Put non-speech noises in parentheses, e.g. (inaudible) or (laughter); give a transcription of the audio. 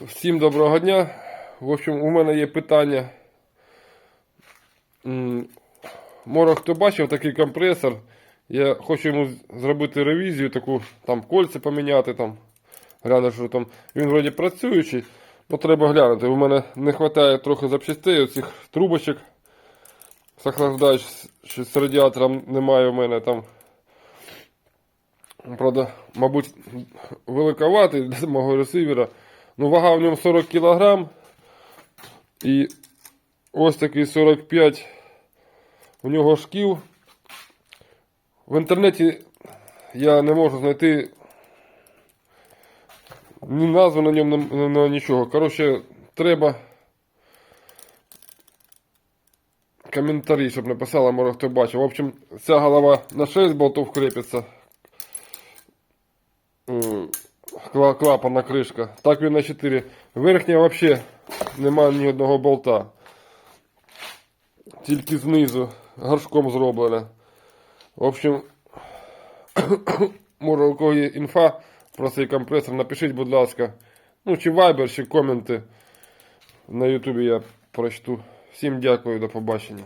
Всім доброго дня. В общем, у мене є питання. М, Може, хто бачив такий компресор. Я хочу йому зробити ревізію, таку там кольця поміняти. там. Гляну, що там. Він вроді працюючий, але треба глянути. У мене не вистачає трохи запчастей, оцих трубочок. Сохлаждач, що з радіатором немає у мене там. Правда, мабуть, великоватий для мого ресивера. Ну, вага в ньому 40 кг. І ось такий 45 у нього шків. В інтернеті я не можу знайти ні назви на ньому, ні, ні- нічого. Коротше, треба коментарі, щоб написали, може хто бачив. В общем, ця голова на 6 болтов крепиться. Клапана кришка. Так він на 4. Верхня взагалі немає ні одного болта. Тільки знизу горшком зроблена. В общем, (coughs) може у кого є інфа про цей компресор, напишіть, будь ласка. Ну, чи вайбер, чи коменти. На Ютубі я прочту. Всім дякую, до побачення.